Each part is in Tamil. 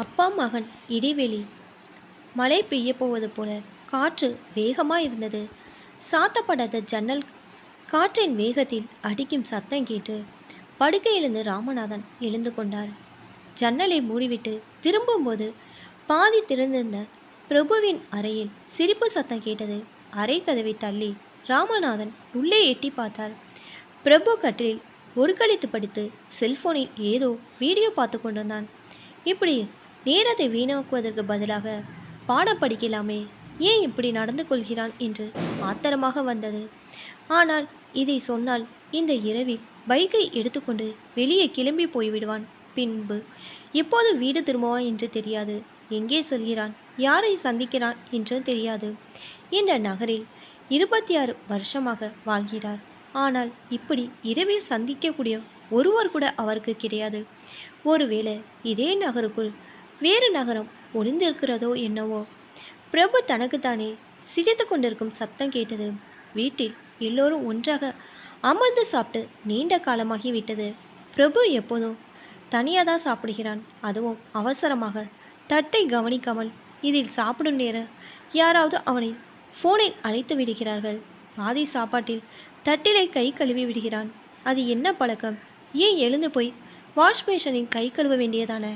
அப்பா மகன் இடைவெளி. மழை பெய்ய போவது போல காற்று வேகமாக இருந்தது சாத்தப்படாத ஜன்னல் காற்றின் வேகத்தில் அடிக்கும் சத்தம் கேட்டு படுக்கையிலிருந்து ராமநாதன் எழுந்து கொண்டார். ஜன்னலை மூடிவிட்டு திரும்பும்போது பாதி திறந்திருந்த பிரபுவின் அறையில் சிரிப்பு சத்தம் கேட்டது. அறை கதவை தள்ளி ராமநாதன் உள்ளே எட்டி பார்த்தார். பிரபு கட்டிலில் ஒரு கழித்து படித்து செல்போனில் ஏதோ வீடியோ பார்த்து கொண்டிருந்தான். இப்படி நேரத்தை வீணாக்குவதற்கு பதிலாக பாடம் படிக்கலாமே ஏன் இப்படி நடந்து கொள்கிறான்? என்று ஆத்திரமாக வந்தது. ஆனால் இதை சொன்னால் இந்த இரவில் பைக்கை எடுத்துக்கொண்டு வெளியே கிளம்பி போய்விடுவான். பின்பு எப்போது வீடு திரும்புவான் என்று தெரியாது. எங்கே செல்கிறான்? யாரை சந்திக்கிறான்? என்று தெரியாது. இந்த நகரில் இருபத்தி ஆறு வருஷமாக வாழ்கிறார். ஆனால் இப்படி இரவில் சந்திக்கக்கூடிய ஒருவர் கூட அவருக்கு கிடையாது. ஒருவேளை இதே நகருக்குள் வேறு நகரம் ஒளிந்திருக்கிறதோ என்னவோ? பிரபு தனக்குத்தானே சிரித்து கொண்டிருக்கும் சப்தம் கேட்டது. வீட்டில் எல்லோரும் ஒன்றாக அமர்ந்து சாப்பிட்டு நீண்ட காலமாகி விட்டது. பிரபு எப்போதும் தனியாக தான் சாப்பிடுகிறான். அதுவும் அவசரமாக. தட்டை கவனிக்காமல் இதில் சாப்பிடும் நேரம் யாராவது அவனை ஃபோனில் அழைத்து விடுகிறார்கள். பாதி சாப்பாட்டில் தட்டிலை கை கழுவி விடுகிறான். அது என்ன பழக்கம்? ஏன் எழுந்து போய் வாஷ் பேஷனில் கை கழுவ வேண்டியதானே?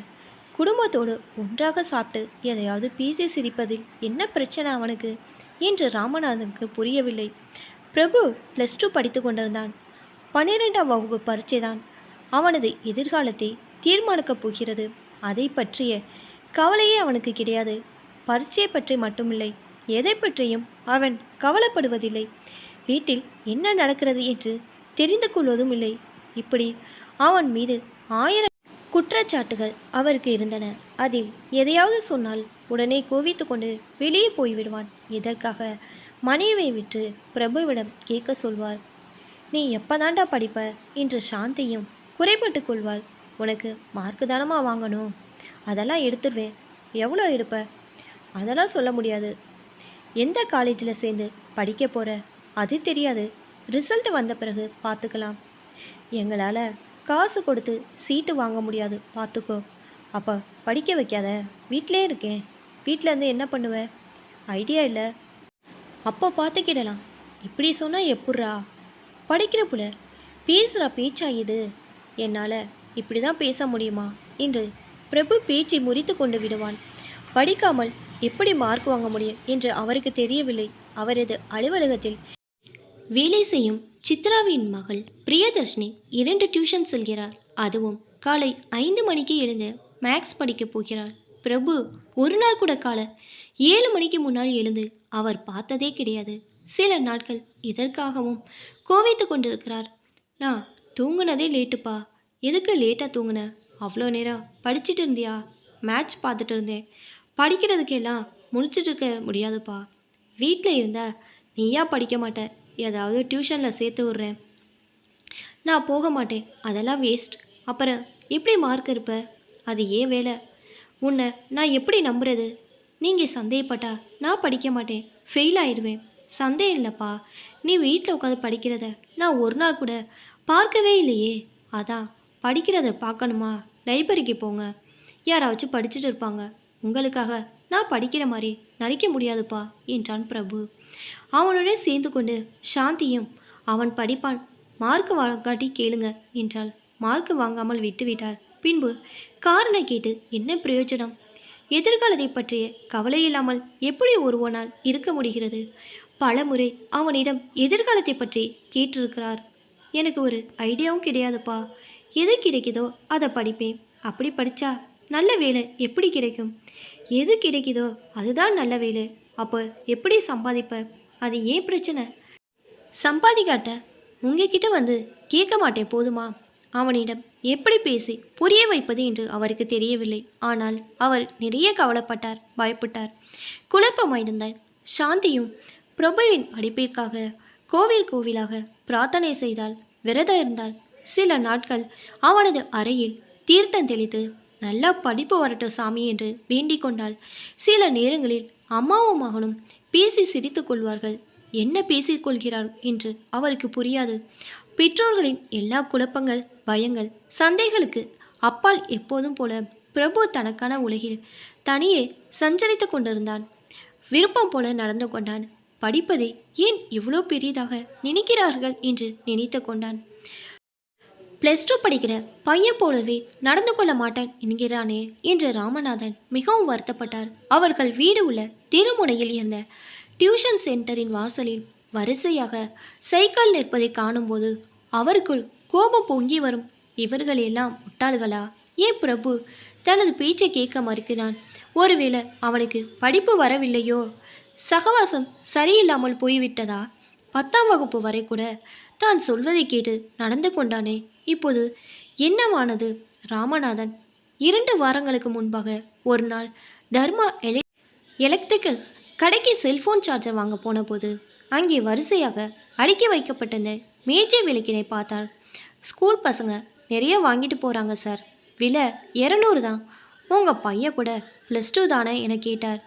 குடும்பத்தோடு ஒன்றாக சாப்பிட்டு எதையாவது பேசி சிரிப்பதில் என்ன பிரச்சனை அவனுக்கு? என்று ராமநாதனுக்கு புரியவில்லை. பிரபு ப்ளஸ் டூ படித்து கொண்டிருந்தான். பன்னிரெண்டாம் வகுப்பு பரீட்சைதான். அவனது எதிர்காலத்தை தீர்மானிக்கப் போகிறது. அதை பற்றிய கவலையே அவனுக்கு கிடையாது. பரீட்சையை பற்றி மட்டுமில்லை. எதை பற்றியும் அவன் கவலைப்படுவதில்லை. வீட்டில் என்ன நடக்கிறது என்று தெரிந்து கொள்வதும் இல்லை. இப்படி அவன் மீது ஆயிரம் குற்றச்சாட்டுகள் அவருக்கு இருந்தன. அதில் எதையாவது சொன்னால் உடனே கோவித்து கொண்டு வெளியே போய்விடுவான். இதற்காக மனைவியை விட்டு பிரபுவிடம் கேட்க சொல்வார். நீ எப்போதாண்டா படிப்ப என்று சாந்தியும் குறைபட்டு கொள்வாள். உனக்கு மார்க்கு தானமா வாங்கணும்? அதெல்லாம் எடுத்துருவேன். எவ்வளோ எடுப்ப? அதெல்லாம் சொல்ல முடியாது. எந்த காலேஜில் சேர்ந்து படிக்க போகிற அது தெரியாது. ரிசல்ட் வந்த பிறகு பார்த்துக்கலாம். எங்களால் காசு கொடுத்து சீட்டு வாங்க முடியாது. பார்த்துக்கோ அப்போ படிக்க வைக்காத. வீட்டிலே இருக்கேன் வீட்டிலேருந்து என்ன பண்ணுவேன் ஐடியா இல்லை. அப்போ பார்த்துக்கிடலாம் இப்படி சொன்னால் எப்புட்றா? படிக்கிற புள்ள பேசுகிற பேச்சா இது? என்னால் இப்படி தான் பேச முடியுமா? என்று பிரபு பேச்சை முறித்து கொண்டு விடுவான். படிக்காமல் எப்படி மார்க் வாங்க முடியும்? என்று அவருக்கு தெரியவில்லை. அவரது அலுவலகத்தில் வேலை செய்யும் சித்ராவின் மகள் பிரியதர்ஷினி இரண்டு டியூஷன் செல்கிறார் அதுவும் காலை ஐந்து மணிக்கு எழுந்து மேக்ஸ் படிக்கப் போகிறார் பிரபு ஒரு நாள் கூட கால ஏழு மணிக்கு முன்னால் எழுந்து அவர் பார்த்ததே கிடையாது. சில நாட்கள் இதற்காகவும் கோவித்து கொண்டிருக்கிறார். நான் தூங்குனதே லேட்டுப்பா. எதுக்கு லேட்டாக தூங்குன? அவ்வளோ நேரம் படிச்சுட்டு இருந்தியா? மேட்ச் பார்த்துட்டு இருந்தேன். படிக்கிறதுக்கெல்லாம் முடிச்சிட்டு இருக்க முடியாதுப்பா. வீட்டில் இருந்தா நீயா படிக்க மாட்ட. ஏதாவது டியூஷனில் சேர்த்து விட்றேன். நான் போக மாட்டேன். அதெல்லாம் வேஸ்ட் அப்புறம் எப்படி மார்க் இருப்ப? அது ஏன் வேலை? உன்னை நான் எப்படி நம்புறது? நீங்கள் சந்தேகப்பட்டா நான் படிக்க மாட்டேன். ஃபெயில் ஆயிடுவேன். சந்தேகம் இல்லைப்பா. நீ வீட்டில் உட்காந்து படிக்கிறத நான் ஒரு நாள் கூட பார்க்கவே இல்லையே. அதான். படிக்கிறத பார்க்கணுமா? லைப்ரரிக்கு போங்க. யாராச்சும் படிச்சுட்டு இருப்பாங்க. உங்களுக்காக நான் படிக்கிற மாதிரி நடிக்க முடியாதுப்பா. என்றான் பிரபு. அவனுடன் சேர்ந்து கொண்டு சாந்தியும் அவன் படிப்பான். மார்க் வாங்காட்டி கேளுங்க என்றாள். மார்க் வாங்காமல் விட்டுவிட்டார் பின்பு காரணம் கேட்டு என்ன பிரயோஜனம்? எதிர்காலத்தை பற்றிய கவலை இல்லாமல் எப்படி ஒருவனால் இருக்க முடிகிறது? பலமுறை அவனிடம் எதிர்காலத்தை பற்றி கேட்டிருக்கிறார். எனக்கு ஒரு ஐடியாவும் கிடையாதுப்பா. எது கிடைக்குதோ அதை படிப்பேன். அப்படி படித்தா நல்ல வேலை எப்படி கிடைக்கும்? எது கிடைக்குதோ அதுதான் நல்ல வேலை. அப்போ எப்படி சம்பாதிப்ப? அது ஏன் பிரச்சனை? சம்பாதிக்காட்ட உங்ககிட்ட வந்து கேட்க மாட்டேன் போதுமா? அவனிடம் எப்படி பேசி புரிய வைப்பது என்று அவருக்கு தெரியவில்லை. ஆனால் அவர் நிறைய கவலைப்பட்டார் பயப்பட்டார். குழப்பமாயிருந்தார் சாந்தியும் பிரபுவின் படிப்பிற்காக கோவில் கோவிலாக பிரார்த்தனை செய்தால் விரதம் இருந்தால் சில நாட்கள் அவனது அறையில் தீர்த்தம் தெளித்து நல்லா படிப்பு வரட்டும் சாமி என்று வேண்டிக் கொண்டால் சில நேரங்களில் அம்மாவும் மகனும் பேசி சிரித்து கொள்வார்கள். என்ன பேசிக்கொள்கிறார் என்று அவருக்கு புரியாது. பெற்றோர்களின் எல்லா குழப்பங்கள் பயங்கள் சந்தைகளுக்கு அப்பால் எப்போதும் போல பிரபு தனக்கான உலகில் தனியே சஞ்சரித்து கொண்டிருந்தான். விருப்பம் போல நடந்து கொண்டான். படிப்பதை ஏன் இவ்வளோ பெரியதாக நினைக்கிறார்கள் என்று நினைத்து கொண்டான். ப்ளஸ் டூ படிக்கிற பையன் போலவே நடந்து கொள்ள மாட்டான் என்கிறானே என்று ராமநாதன் மிகவும் வருத்தப்பட்டார். அவர்கள் வீடு உள்ள திருமுனையில் இருந்த டியூஷன் சென்டரின் வாசலில் வரிசையாக சைக்கிள் நிற்பதை காணும்போது அவருக்குள் கோபம் பொங்கி வரும். இவர்கள் எல்லாம் முட்டாள்களா? ஏன் பிரபு? தனது பேச்சை கேட்க மறுக்கிறான். ஒருவேளை அவனுக்கு படிப்பு வரவில்லையோ? சகவாசம் சரியில்லாமல் போய்விட்டதா? பத்தாம் வகுப்பு வரை கூட தான் சொல்வதை கேட்டு நடந்து கொண்டானே. இப்போது என்னவானது? ராமநாதன் இரண்டு வாரங்களுக்கு முன்பாக ஒரு நாள் தர்மா எலெ எலக்ட்ரிக்கல்ஸ் கடைக்கு செல்ஃபோன் சார்ஜர் வாங்க போனபோது அங்கே வரிசையாக அடுக்கி வைக்கப்பட்டிருந்த மேஜை விளக்கினை பார்த்தார் ஸ்கூல் பசங்க நிறைய வாங்கிட்டு போகிறாங்க சார். விலை இரநூறு தான். உங்கள் பையன் கூட ப்ளஸ் டூ தானே என கேட்டார்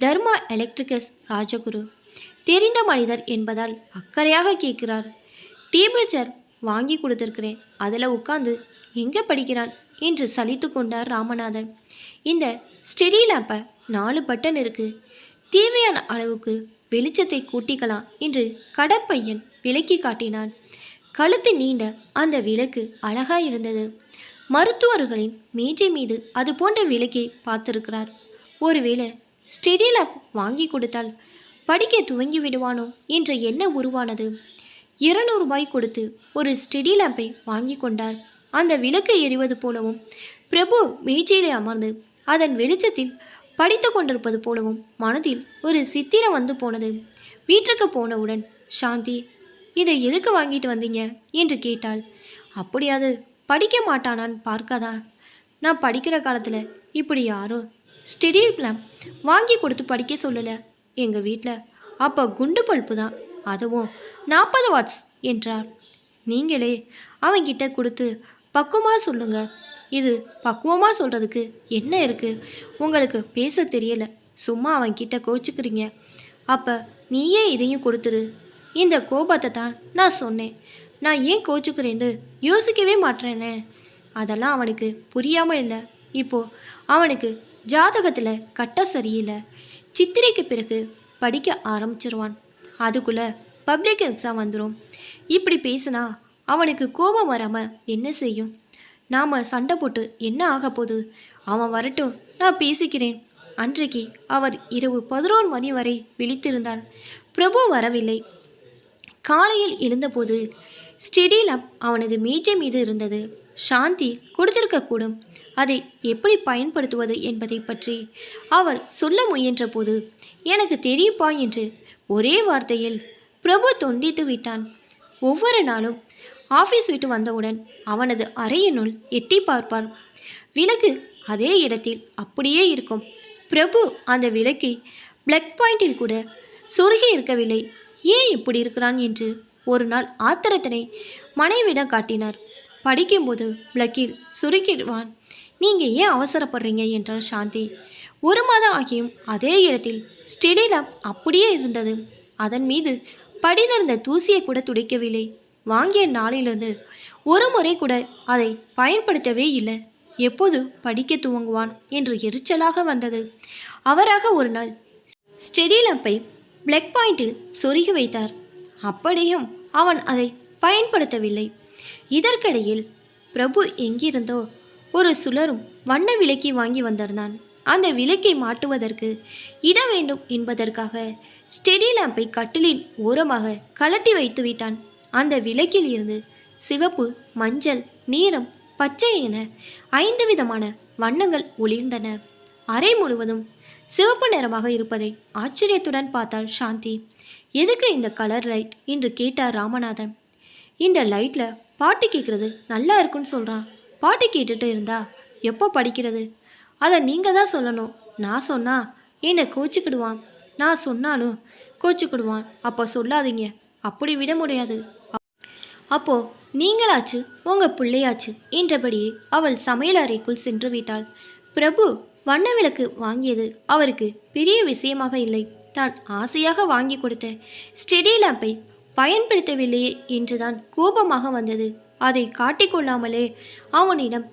தர்மா எலக்ட்ரிக்கல்ஸ் ராஜகுரு. தெரிந்த மனிதர் என்பதால் அக்கறையாக கேட்கிறார். டேபிள் வாங்கி கொடுத்துருக்கிறேன். அதில் உட்காந்து எங்கே படிக்கிறான் என்று சலித்து கொண்டார் ராமநாதன். இந்த ஸ்டெடி லேப்பை நாலு பட்டன் இருக்கு. தேவையான அளவுக்கு வெளிச்சத்தை கூட்டிக்கலாம் என்று கடற்பையன் விலக்கி காட்டினான். கழுத்து நீண்ட அந்த விளக்கு அழகாக இருந்தது. மருத்துவர்களின் மேஜை மீது அது போன்ற விளக்கை பார்த்திருக்கிறார். ஒருவேளை ஸ்டெடி லேப் வாங்கி கொடுத்தால் படிக்க துவங்கி விடுவானோ என்ற எண்ணம் உருவானது. இருநூறுபாய் கொடுத்து ஒரு ஸ்டெடி லேம்பை வாங்கி கொண்டார். அந்த விளக்கு எரிவது போலவும் பிரபு மேஜையிலே அமர்ந்து அதன் வெளிச்சத்தில் படித்து கொண்டிருப்பது போலவும் மனதில் ஒரு சித்திரம் வந்து போனது. வீட்டுக்கு போனவுடன் சாந்தி இதை எதுக்கு வாங்கிட்டு வந்தீங்க? என்று கேட்டாள். அப்படியாது படிக்க மாட்டானான்னு பார்க்காதா? நான் படிக்கிற காலத்தில் இப்படி யாரும் ஸ்டெடி லேம்ப் வாங்கி கொடுத்து படிக்க சொல்லலை. எங்கள் வீட்டில் அப்போ குண்டு பல்ப்பு தான். அதுவும் நாற்பது வாட்ஸ் என்றார். நீங்களே அவன்கிட்ட கொடுத்து பக்குவமாக சொல்லுங்க. இது பக்குவமாக சொல்கிறதுக்கு என்ன இருக்குது உங்களுக்கு பேச தெரியல. சும்மா அவன்கிட்ட கோச்சுக்கிறீங்க. அப்போ நீயே இதையும் கொடுத்துரு. இந்த கோபத்தை தான் நான் சொன்னேன். நான் ஏன் கோச்சுக்கிறேன்னு யோசிக்கவே மாட்டேனே. அதெல்லாம் அவனுக்கு புரியாமல் இல்லை. இப்போது அவனுக்கு ஜாதகத்தில் கட்ட சரியில்லை. சித்திரைக்கு பிறகு படிக்க ஆரம்பிச்சிருவான். அதுக்குள்ளே பப்ளிக் எக்ஸாம் வந்துடும் இப்படி பேசினா அவனுக்கு கோபம் வராமல் என்ன செய்யும்? நாம் சண்டை போட்டு என்ன ஆக போகுது? அவன் வரட்டும் நான் பேசிக்கிறேன். அன்றைக்கு அவர் இரவு பதினோரு மணி வரை விழித்திருந்தார் பிரபு வரவில்லை. காலையில் எழுந்தபோது ஸ்டெடி லேம்ப் அவனது மேஜை மீது இருந்தது. சாந்தி கொடுத்திருக்கக்கூடும். அதை எப்படி பயன்படுத்துவது என்பதை பற்றி அவர் சொல்ல முயன்றபோது எனக்கு தெரியுப்பா என்று ஒரே வார்த்தையில் பிரபு தொண்டித்து விட்டான். ஒவ்வொரு நாளும் ஆஃபீஸ் விட்டு வந்தவுடன் அவனது அறையினுள் எட்டி பார்ப்பார் விளக்கு அதே இடத்தில் அப்படியே இருக்கும். பிரபு அந்த விளக்கை பிளக் பாயிண்டில் கூட சொருகி இருக்கவில்லை. ஏன் இப்படி இருக்கிறான்? என்று ஒரு நாள் ஆத்திரத்தினை மனைவிடம் காட்டினார். படிக்கும்போது பிளக்கில் சுருக்கிடுவான். நீங்கள் ஏன் அவசரப்படுறீங்க? என்றார் சாந்தி. ஒரு மாதம் ஆகியும் அதே இடத்தில் ஸ்டெடி அப்படியே இருந்தது. அதன் மீது படிந்திருந்த தூசியை கூட துடைக்கவில்லை. வாங்கிய நாளிலிருந்து ஒரு முறை கூட அதை பயன்படுத்தவே இல்லை. எப்போது படிக்க துவங்குவான் என்று எரிச்சலாக வந்தது. அவராக ஒரு நாள் ஸ்டெடி லேம்பை பிளக் பாயிண்டில் சொருகி வைத்தார். அப்படியும் அவன் அதை பயன்படுத்தவில்லை. இதற்கிடையில் பிரபு எங்கிருந்தோ ஒரு சுழரும் வண்ண விளக்கி வாங்கி வந்திருந்தான். அந்த விளக்கை மாட்டுவதற்கு இட வேண்டும் என்பதற்காக ஸ்டெடி லேம்பை கட்டிலின் ஓரமாக கலட்டி வைத்து விட்டான். அந்த விளக்கில் இருந்து சிவப்பு மஞ்சள் நீரம் பச்சை என ஐந்து விதமான வண்ணங்கள் ஒளிர்ந்தன. அறை முழுவதும் சிவப்பு நிறமாக இருப்பதை ஆச்சரியத்துடன் பார்த்தாள் சாந்தி. எதுக்கு இந்த கலர் லைட்? என்று கேட்டார் ராமநாதன். இந்த லைட்டில் பாட்டு கேட்குறது நல்லா இருக்குன்னு சொல்கிறான் பாட்டு கேட்டுட்டு இருந்தா எப்போ படிக்கிறது? அதை நீங்கள் தான் சொல்லணும். நான் சொன்னால் என்னை கோச்சிக்கிடுவான். நான் சொன்னாலும் கோச்சிக்கிடுவான். அப்போ சொல்லாதீங்க. அப்படி விட முடியாது. அப்போ நீங்களாச்சு உங்கள் பிள்ளையாச்சு என்றபடியே அவள் சமையல் அறைக்குள் சென்று விட்டாள். பிரபு வண்ண விளக்கு வாங்கியது அவருக்கு பெரிய விஷயமாக இல்லை. தான் ஆசையாக வாங்கி கொடுத்த ஸ்டெடி லேம்பை பயன்படுத்தவில்லையே என்றுதான் கோபமாக வந்தது. அதை காட்டிக்கொள்ளாமலே அவனிடம்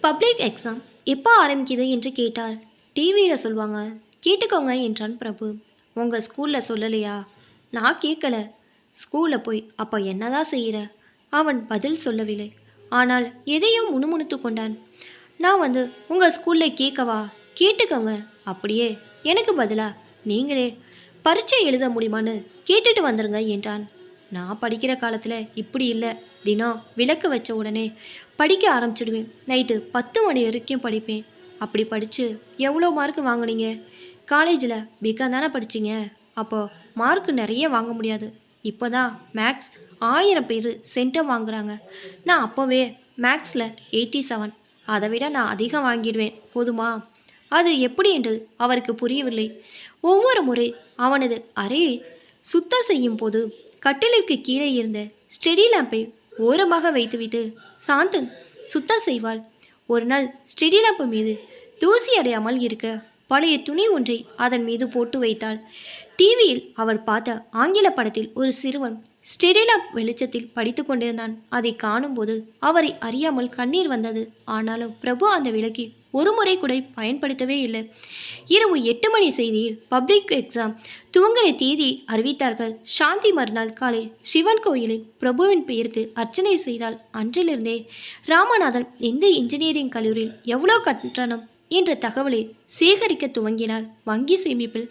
பப்ளிக் எக்ஸாம் எப்போ ஆரம்பிக்குது என்று கேட்டார். டிவியில் சொல்லுவாங்க கேட்டுக்கோங்க என்றான் பிரபு. உங்கள் ஸ்கூலில் சொல்லலையா? நான் கேட்கல. ஸ்கூலில் போய் அப்போ என்னதான் செய்கிற அவன் பதில் சொல்லவில்லை. ஆனால் எதையும் முணுமுணுத்து கொண்டான். நான் வந்து உங்கள் ஸ்கூலில் கேட்கவா? கேட்டுக்கோங்க. அப்படியே. எனக்கு பதிலா? நீங்களே. பரீட்சை எழுத முடியுமான்னு கேட்டுட்டு வந்துருங்க என்றான். நான் படிக்கிற காலத்தில் இப்படி இல்லை. தினம் விளக்கு வச்ச உடனே படிக்க ஆரம்பிச்சிடுவேன். நைட்டு பத்து மணி வரைக்கும் படிப்பேன். அப்படி படித்து எவ்வளோ மார்க் வாங்குனீங்க? காலேஜில் பிகாம் தானே படிச்சிங்க? அப்போ மார்க் நிறைய வாங்க முடியாது. இப்போ தான் மேக்ஸ் ஆயிரம் பேர் சென்டம் வாங்குறாங்க. நான் அப்போவே மேக்ஸில் எயிட்டி செவன் அதை விட நான் அதிகம் வாங்கிடுவேன். போதுமா? அது எப்படி என்று அவருக்கு புரியவில்லை. ஒவ்வொரு முறை அவனது அறையை சுத்தம் செய்யும் போது கட்டிலுக்கு கீழே இருந்த ஸ்டெடி லேம்பை ஓரமாக வைத்துவிட்டு சாந்தன் சுத்தம் செய்வாள். ஒரு நாள் ஸ்டெடி லேம்பு மீது தூசி அடையாமல் இருக்க பழைய துணி ஒன்றை அதன் மீது போட்டு வைத்தாள். டிவியில் அவர் பார்த்த ஆங்கில படத்தில் ஒரு சிறுவன் ஸ்டெரிலாப் வெளிச்சத்தில் படித்து கொண்டிருந்தான். அதை காணும்போது அவரை அறியாமல் கண்ணீர் வந்தது. ஆனாலும் பிரபு அந்த விளக்கை ஒரு முறை கூட பயன்படுத்தவே இல்லை. இரவு எட்டு மணி செய்தியில் பப்ளிக் எக்ஸாம் துவங்குகிற தேதி அறிவித்தார்கள். சாந்தி மறுநாள் காலை சிவன் கோயிலில் பிரபுவின் பெயருக்கு அர்ச்சனை செய்தால் அன்றிலிருந்தே ராமநாதன் எந்த இன்ஜினியரிங் கல்லூரியில் எவ்வளோ கட்டணம் என்ற தகவலை சேகரிக்க துவங்கினார். வங்கி சேமிப்பில்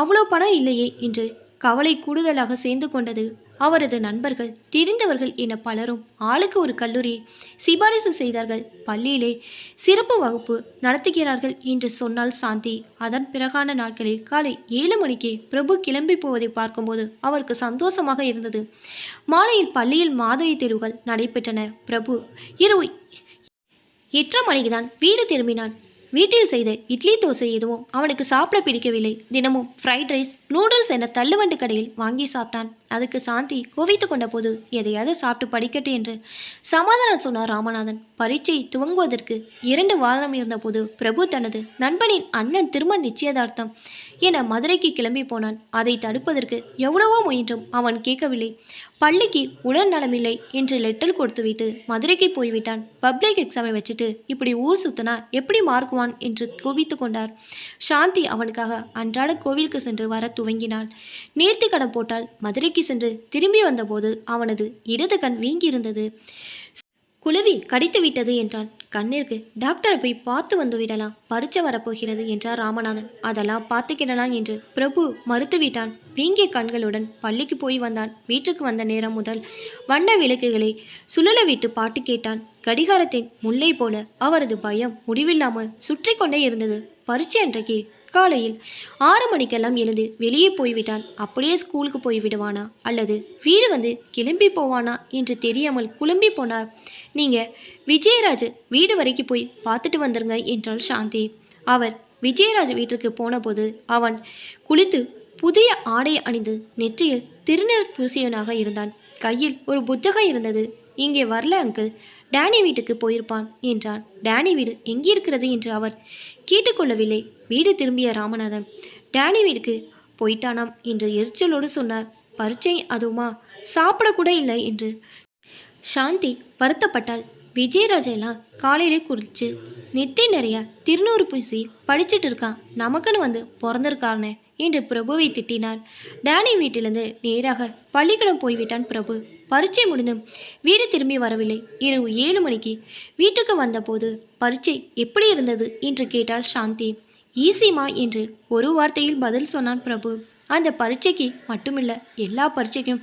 அவ்வளோ பணம் இல்லையே என்று கவலை கூடுதலாக சேர்ந்து கொண்டது அவரது நண்பர்கள் தெரிந்தவர்கள் என பலரும் ஆளுக்கு ஒரு கல்லூரியை சிபாரிசு செய்தார்கள். பள்ளியிலே சிறப்பு வகுப்பு நடத்துகிறார்கள் என்று சொன்னால் சாந்தி. அதன் பிறகான நாட்களில் காலை ஏழு மணிக்கு பிரபு கிளம்பி போவதை பார்க்கும்போது அவருக்கு சந்தோஷமாக இருந்தது. மாலையில் பள்ளியில் மாதிரி தேர்வுகள் நடைபெற்றன. பிரபு இரவு எட்டரை மணிக்கு தான் வீடு திரும்பினான். வீட்டில் செய்த இட்லி தோசை எதுவும் அவனுக்கு சாப்பிட பிடிக்கவில்லை. தினமும் ஃப்ரைட் ரைஸ் நூடுல்ஸ் என தள்ளுவண்டு கடையில் வாங்கி சாப்பிட்டான். அதுக்கு சாந்தி குவித்து கொண்ட போது எதையாவது சாப்பிட்டு படிக்கட்டு என்று சமாதானம் சொன்னார் ராமநாதன். பரீட்சை துவங்குவதற்கு இரண்டு வாரம் இருந்தபோது பிரபு தனது நண்பனின் அண்ணன் திருமண நிச்சயதார்த்தம் என மதுரைக்கு கிளம்பி போனான். அதை தடுப்பதற்கு எவ்வளவோ முயன்றும் அவன் கேட்கவில்லை. பள்ளிக்கு உடல் நலமில்லை என்று லெட்டர் கொடுத்துவிட்டு மதுரைக்கு போய்விட்டான். பப்ளிக் எக்ஸாமை வச்சுட்டு இப்படி ஊர் சுத்தினா எப்படி மார்க்குவான் என்று கோபித்து கொண்டார். சாந்தி அவனுக்காக அன்றாட கோவிலுக்கு சென்று வர துவங்கினாள் நேர்த்தி கடன் போட்டால் மதுரைக்கு சென்று திரும்பி வந்தபோது அவனது இடது கண் வீங்கியிருந்தது. குளவி கடித்து விட்டது என்றான். கண்ணிற்கு டாக்டரை போய் பார்த்து வந்து விடலாம். பரீட்சை வரப்போகிறது என்றார் ராமநாதன். அதெல்லாம் பார்த்துக்கிடலாம் என்று பிரபு மறுத்துவிட்டான் வீங்கிய கண்களுடன் பள்ளிக்கு போய் வந்தான். வீட்டுக்கு வந்த நேரம் முதல் வண்ண விளக்குகளை சுழல விட்டு பாட்டு கேட்டான். கடிகாரத்தின் முல்லை போல அவரது பயம் முடிவில்லாமல் சுற்றி கொண்டே இருந்தது. பரீட்சை அன்றைக்கு காலையில் ஆறு மணிக்கெல்லாம் எழுந்து வெளியே போய்விட்டான் அப்படியே ஸ்கூலுக்கு போய் விடுவானா அல்லது வீடு வந்து கிளம்பி போவானா என்று தெரியாமல் குழம்பி போனார். நீங்கள் விஜயராஜ் வீடு வரைக்கும் போய் பார்த்துட்டு வந்துருங்க என்றாள் சாந்தி. அவர் விஜயராஜ் வீட்டிற்கு போனபோது அவன் குளித்து புதிய ஆடை அணிந்து நெற்றியில் திருநீர் பூசியவனாக இருந்தான். கையில் ஒரு புத்தகம் இருந்தது. இங்கே வரல அங்கிள். டேனி வீட்டுக்கு போயிருப்பான் என்றான். டேனி வீடு எங்கே இருக்கிறது? என்று அவர் கேட்டுக்கொள்ளவில்லை. வீடு திரும்பிய ராமநாதன். டேனி வீட்டுக்கு போயிட்டானாம் என்று எரிச்சலோடு சொன்னார். பரீட்சை அதுவுமா? சாப்பிடக்கூட இல்லை என்று சாந்தி வருத்தப்பட்டாள். விஜயராஜெல்லாம் காலையிலே குளிச்சு நெற்றி நிறைய திருநூறு பூசி படிச்சுட்டு இருக்கான். நமக்குன்னு வந்து பிறந்திருக்காருனே. என்று பிரபுவை திட்டினார் டேனி வீட்டிலிருந்து நேராக பள்ளிக்கூடம் போய்விட்டான் பிரபு. பரீட்சை முடிந்தும் வீடு திரும்பி வரவில்லை. இரவு ஏழு மணிக்கு வீட்டுக்கு வந்தபோது பரீட்சை எப்படி இருந்தது என்று கேட்டாள் சாந்தி. ஈஸிமா என்று ஒரு வார்த்தையில் பதில் சொன்னான் பிரபு. அந்த பரீட்சைக்கு மட்டுமில்ல எல்லா பரீட்சைக்கும்.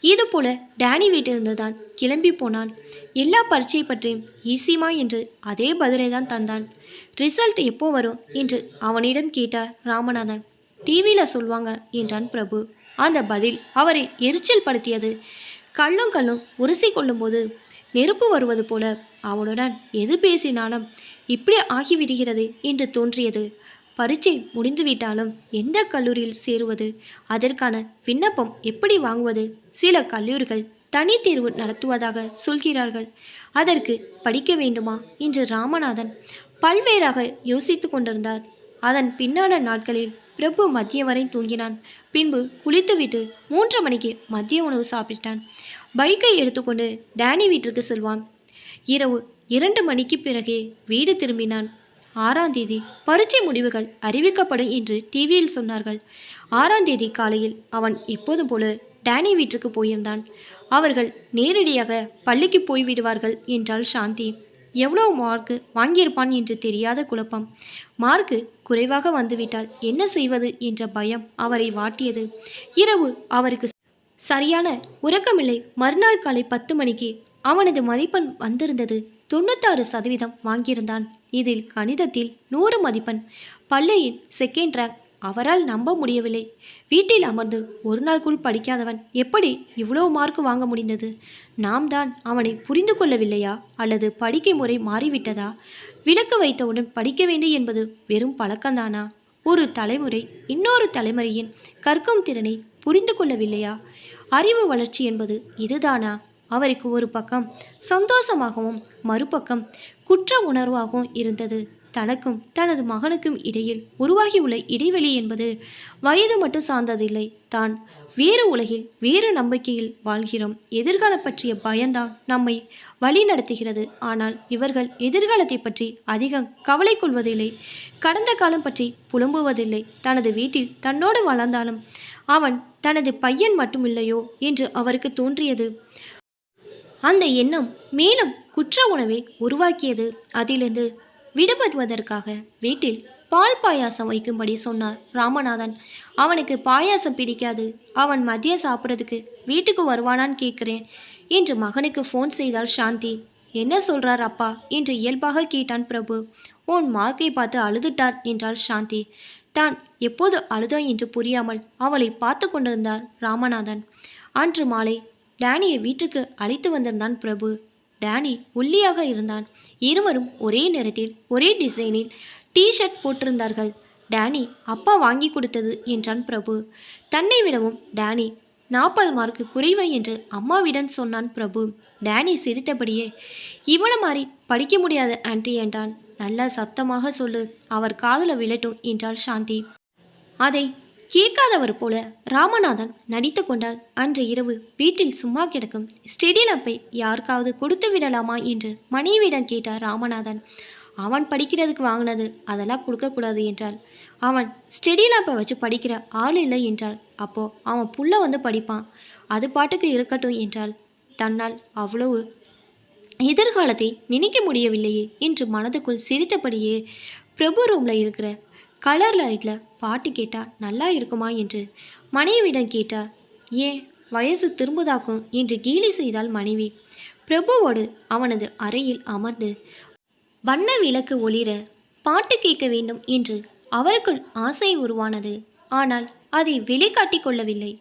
இது போல டேனி வீட்டிலிருந்து தான் கிளம்பி போனான். எல்லா பரீட்சை பற்றியும் ஈஸிமா என்று அதே பதிலை தான் தந்தான். ரிசல்ட் எப்போ வரும்? என்று அவனிடம் கேட்டார் ராமநாதன். டிவியில் சொல்வாங்க என்றான் பிரபு. அந்த பதில் அவரை எரிச்சல் படுத்தியது. கள்ளும் கல்லும் உரசி கொள்ளும்போது நெருப்பு வருவது போல அவனுடன் எது பேசினாலும் இப்படி ஆகிவிடுகிறது என்று தோன்றியது. பரீட்சை முடிந்துவிட்டாலும் எந்த கல்லூரியில் சேருவது அதற்கான விண்ணப்பம் எப்படி வாங்குவது சில கல்லூரிகள் தனி தேர்வு நடத்துவதாக சொல்கிறார்கள். அதற்கு படிக்க வேண்டுமா? என்று ராமநாதன் பல்வேறாக யோசித்து கொண்டிருந்தார். அதன் பின்னான நாட்களில் பிரபு மதியம் வரை தூங்கினான். பின்பு குளித்துவிட்டு மூன்று மணிக்கு மதிய உணவு சாப்பிட்டான். பைக்கை எடுத்துக்கொண்டு டேனி வீட்டிற்கு செல்வான். இரவு இரண்டு மணிக்கு பிறகே வீடு திரும்பினான். ஆறாம் தேதி பரீட்சை முடிவுகள் அறிவிக்கப்படும் என்று டிவியில் சொன்னார்கள். ஆறாம் தேதி காலையில் அவன் எப்போதும் போல டேனி வீட்டிற்கு போயிருந்தான். அவர்கள் நேரடியாக பள்ளிக்கு போய்விடுவார்கள் என்றாள் சாந்தி. எவ்வளவு மார்க்கு வாங்கியிருப்பான் என்று தெரியாத குழப்பம். மார்க்கு குறைவாக வந்துவிட்டால் என்ன செய்வது என்ற பயம் அவரை வாட்டியது. இரவு அவருக்கு சரியான உறக்கமில்லை. மறுநாள் காலை பத்து மணிக்கு அவனது மதிப்பெண் வந்திருந்தது. தொண்ணூத்தாறு சதவீதம் வாங்கியிருந்தான். இதில் கணிதத்தில் நூறு மதிப்பெண். பள்ளியில் செகண்ட் ரேங்க் அவரால் நம்ப முடியவில்லை. வீட்டில் அமர்ந்து ஒரு நாளுக்குள் படிக்காதவன் எப்படி இவ்வளவு மார்க் வாங்க முடிந்தது? நாம் தான் அவனை புரிந்து கொள்ளவில்லையா? அல்லது படிக்கை முறை மாறிவிட்டதா? விளக்கு வைத்தவுடன் படிக்க வேண்டும் என்பது வெறும் பழக்கம்தானா? ஒரு தலைமுறை இன்னொரு தலைமுறையின் கற்கும் திறனை புரிந்து கொள்ளவில்லையா? அறிவு வளர்ச்சி என்பது இதுதானா? அவருக்கு ஒரு பக்கம் சந்தோஷமாகவும் மறுபக்கம் குற்ற உணர்வாகவும் இருந்தது. தனக்கும் தனது மகனுக்கும் இடையில் உருவாகியுள்ள இடைவெளி என்பது வயது மட்டும் சார்ந்ததில்லை. தான் வேறு உலகில் வேறு நம்பிக்கையில் வாழ்கிறோம். எதிர்காலம் பற்றிய பயம்தான் நம்மை வழி நடத்துகிறது ஆனால் இவர்கள் எதிர்காலத்தை பற்றி அதிகம் கவலை கொள்வதில்லை. கடந்த காலம் பற்றி புலம்புவதில்லை. தனது வீட்டில் தன்னோடு வளர்ந்தாலும் அவன் தனது பையன் மட்டுமில்லையோ என்று அவருக்கு தோன்றியது. அந்த எண்ணம் மேலும் குற்ற உணவை உருவாக்கியது. அதிலிருந்து விடுபடுவதற்காக வீட்டில் பால் பாயாசம் வைக்கும்படி சொன்னார் ராமநாதன். அவனுக்கு பாயாசம் பிடிக்காது. அவன் மதியம் சாப்பிட்றதுக்கு வீட்டுக்கு வருவானான்னு கேட்குறேன் என்று மகனுக்கு ஃபோன் செய்தாள் சாந்தி. என்ன சொல்றார் அப்பா? என்று இயல்பாக கேட்டான் பிரபு. உன் மார்க்கை பார்த்து அழுதுட்டார் என்றாள் சாந்தி. தான் எப்போது அழுதா என்று புரியாமல் அவளை பார்த்து கொண்டிருந்தார் ராமநாதன். அன்று மாலை டேனியை வீட்டுக்கு அழைத்து வந்திருந்தான் பிரபு. டேனி ஒல்லியாக இருந்தான். இருவரும் ஒரே நிறத்தில் ஒரே டிசைனில் டீ-ஷர்ட் போட்டிருந்தார்கள். டேனி அப்பா வாங்கி கொடுத்தது என்றான் பிரபு. தன்னை விடவும் டேனி. நாற்பது மார்க்கு குறைவு என்று அம்மாவிடம் சொன்னான் பிரபு. டேனி சிரித்தபடியே இவனை மாதிரி படிக்க முடியாது ஆன்ட்டி என்றான். நல்ல சத்தமாக சொல்லு அவர் காதல விழட்டும் என்றாள் சாந்தி. அதை கேட்காதவர் போல ராமநாதன் நடித்து கொண்டால் அன்று இரவு வீட்டில் சும்மா கிடக்கும் ஸ்டெடிலப்பை யாருக்காவது கொடுத்து விடலாமா என்று மனைவியிடம் கேட்டார் ராமநாதன். அவன் படிக்கிறதுக்கு வாங்கினது அதெல்லாம் கொடுக்கக்கூடாது என்றாள். அவன் ஸ்டெடி லேம்பை வச்சு படிக்கிற ஆள் இல்லை என்றாள். அப்போ அவன் புள்ள வந்து படிப்பான். அது பாட்டுக்கு இருக்கட்டும் என்றாள். தன்னால் அவ்வளவு எதிர்காலத்தை நினைக்க முடியவில்லையே என்று மனதுக்குள் சிரித்தபடியே பிரபு ரூமில் இருக்கிற கலர் லைட்டில் பாட்டு கேட்டால் நல்லா இருக்குமா என்று மனைவியிடம் கேட்டார் ஏன் வயசு திரும்புதாக்கும் என்று கேலி செய்தாள் மனைவி. பிரபுவோடு அவனது அறையில் அமர்ந்து வண்ண விளக்கு ஒளிர பாட்டு கேட்க வேண்டும் என்று அவருக்குள் ஆசை உருவானது. ஆனால் அதை வெளிக்காட்டிக் கொள்ளவில்லை.